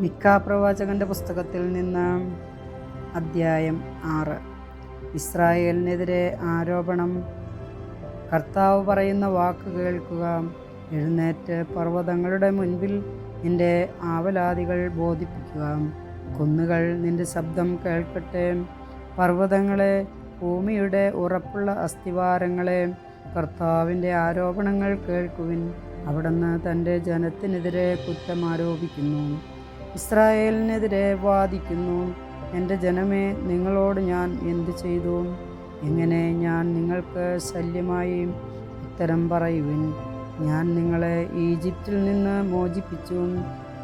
മിക്ക പ്രവാചകന്റെ പുസ്തകത്തിൽ നിന്ന് അദ്ധ്യായം ആറ്. ഇസ്രായേലിനെതിരെ ആരോപണം. കർത്താവ് പറയുന്ന വാക്ക് കേൾക്കുക. എഴുന്നേറ്റ് പർവതങ്ങളുടെ മുൻപിൽ നിന്റെ ആവലാദികൾ ബോധിപ്പിക്കുക. കുന്നുകൾ നിന്റെ ശബ്ദം കേൾക്കട്ടെ. പർവതങ്ങളെ ഭൂമിയുടെ ഉറപ്പുള്ള അസ്ഥിവാരങ്ങളെ കർത്താവിന്റെ ആരോപണങ്ങൾ കേൾക്കുവിൻ. അവിടുന്ന് തന്റെ ജനത്തിനെതിരെ കുറ്റം ആരോപിക്കുന്നു. ഇസ്രായേലിനെതിരെ വാദിക്കുന്നു. എന്റെ ജനമേ നിങ്ങളോട് ഞാൻ എന്തു ചെയ്തു? എങ്ങനെ ഞാൻ നിങ്ങൾക്ക് ശല്യമായി ഉത്തരം പറയുവിൻ. ഞാൻ നിങ്ങളെ ഈജിപ്തിൽ നിന്ന് മോചിപ്പിച്ചു.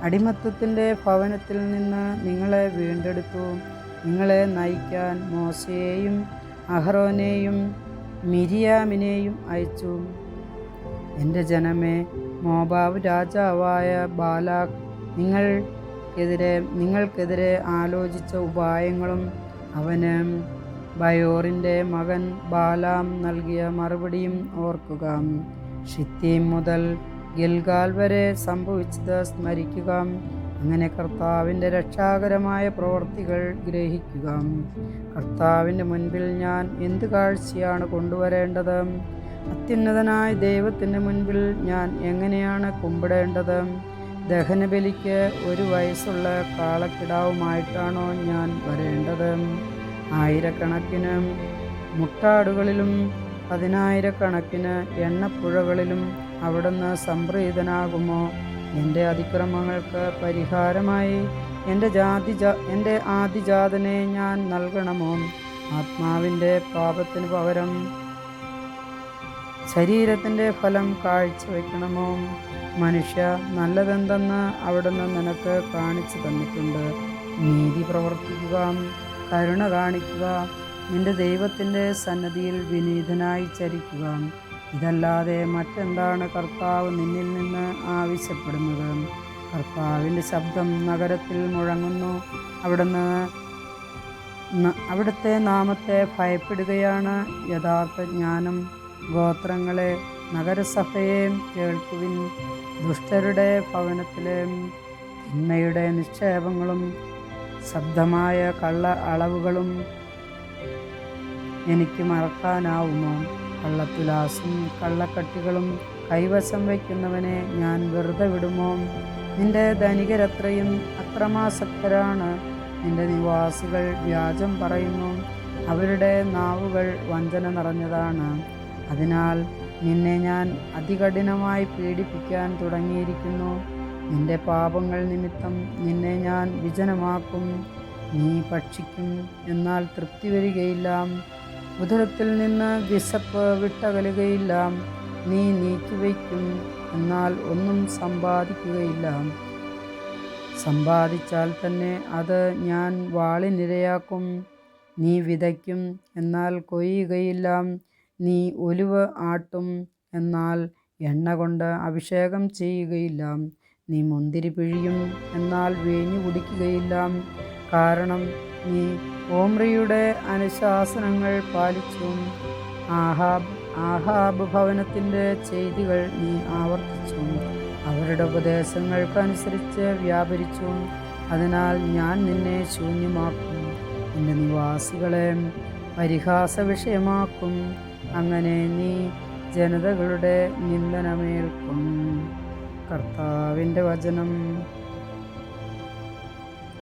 അടിമത്തത്തിന്റെ ഭവനത്തിൽ നിന്ന് നിങ്ങളെ വീണ്ടെടുത്തു. നിങ്ങളെ നയിക്കാൻ മോശയെയും അഹ്റോനെയും മിരിയാമിനെയും അയച്ചു. എന്റെ ജനമേ മോബാവ് രാജാവായ ബാലാഖ് നിങ്ങൾക്കെതിരെ നിങ്ങൾക്കെതിരെ ആലോചിച്ച ഉപായങ്ങളും അവന് ബയോറിന്റെ മകൻ ബാലാം നൽകിയ മറുപടിയും ഓർക്കുക. ഷിത്തീം മുതൽ ഗിൽഗാൽ വരെ സംഭവിച്ചത് സ്മരിക്കുക. അങ്ങനെ കർത്താവിന്റെ രക്ഷാകരമായ പ്രവർത്തികൾ ഗ്രഹിക്കുക. കർത്താവിന്റെ മുൻപിൽ ഞാൻ എന്ത് കാഴ്ചയാണ് കൊണ്ടുവരേണ്ടത്? അത്യുന്നതനായ ദൈവത്തിന്റെ മുൻപിൽ ഞാൻ എങ്ങനെയാണ് കുമ്പിടേണ്ടത്? ദഹനബലിക്ക് ഒരു വയസ്സുള്ള കാളക്കിടാവുമായിട്ടാണോ ഞാൻ വരേണ്ടത്? ആയിരക്കണക്കിന് മുട്ടാടുകളിലും പതിനായിരക്കണക്കിന് എണ്ണപ്പുഴകളിലും അവിടുന്ന് സംപ്രീതനാകുമോ? എന്റെ അതിക്രമങ്ങൾക്ക് പരിഹാരമായി എന്റെ ജാതി എന്റെ ആദിജാതനെ ഞാൻ നൽകണമോ? ആത്മാവിന്റെ പാപത്തിന് പകരം ശരീരത്തിന്റെ ഫലം കാഴ്ചവെക്കണമോ? മനുഷ്യ നല്ലതെന്തെന്ന് അവിടുന്ന് നിനക്ക് കാണിച്ചു തന്നിട്ടുണ്ട്. നീതി പ്രവർത്തിക്കുക കരുണ കാണിക്കുക നിന്റെ ദൈവത്തിന്റെ സന്നദ്ധിയിൽ വിനീതനായി ചരിക്കുക. ഇതല്ലാതെ മറ്റെന്താണ് കർത്താവ് നിന്നിൽ നിന്ന് ആവശ്യപ്പെടുന്നത്? കർത്താവിന്റെ ശബ്ദം നഗരത്തിൽ മുഴങ്ങുന്നു. അവിടുന്ന് അവിടുത്തെ നാമത്തെ ഭയപ്പെടുകയാണ് യഥാർത്ഥ ജ്ഞാനം. ഗോത്രങ്ങളെ നഗരസഭയെ കേൾക്കുവിൻ. ദുഷ്ടരുടെ ഭവനത്തിലെ തിന്മയുടെ നിക്ഷേപങ്ങളും ശബ്ദമായ കള്ള അളവുകളും എനിക്ക് മറക്കാനാവുമോ? കള്ളത്തുലാസും കള്ളക്കട്ടികളും കൈവശം വയ്ക്കുന്നവനെ ഞാൻ വെറുതെ വിടുമോ? നിന്റെ ധനികരത്രയും അക്രമാസക്തരാണ്. നിന്റെ നിവാസികൾ വ്യാജം പറയുന്നു. അവരുടെ നാവുകൾ വഞ്ചന നിറഞ്ഞതാണ്. അതിനാൽ നിന്നെ ഞാൻ അതികഠിനമായി പീഡിപ്പിക്കാൻ തുടങ്ങിയിരിക്കുന്നു. നിന്റെ പാപങ്ങൾ നിമിത്തം നിന്നെ ഞാൻ വിജനമാക്കും. നീ ഭക്ഷിക്കും എന്നാൽ തൃപ്തി വരികയില്ല. ഉദരത്തിൽ നിന്ന് വിശപ്പ് വിട്ടകലുകയില്ല. നീ നീക്കിവയ്ക്കും എന്നാൽ ഒന്നും സമ്പാദിക്കുകയില്ല. സമ്പാദിച്ചാൽ തന്നെ അത് ഞാൻ വാളിനിരയാക്കും. നീ വിതയ്ക്കും എന്നാൽ കൊയ്യുകയില്ല. നീ ഒലിവ് ആട്ടും എന്നാൽ എണ്ണ കൊണ്ട് അഭിഷേകം ചെയ്യുകയില്ല. നീ മുന്തിരി പിഴിയും എന്നാൽ വീഞ്ഞു കുടിക്കുകയില്ല. കാരണം നീ ഓമ്രിയുടെ അനുശാസനങ്ങൾ പാലിച്ചു. ആഹാബ് ആഹാബ് ഭവനത്തിന്റെ ചെയ്തികൾ നീ ആവർത്തിച്ചു. അവരുടെ ഉപദേശങ്ങൾക്കനുസരിച്ച് വ്യാപരിച്ചു. അതിനാൽ ഞാൻ നിന്നെ ശൂന്യമാക്കും. നിന്റെ നിവാസികളെ പരിഹാസ വിഷയമാക്കും അങ്ങനെ നീ ജനതകളുടെ നിന്ദനമേൽക്കും. കർത്താവിന്റെ വചനം.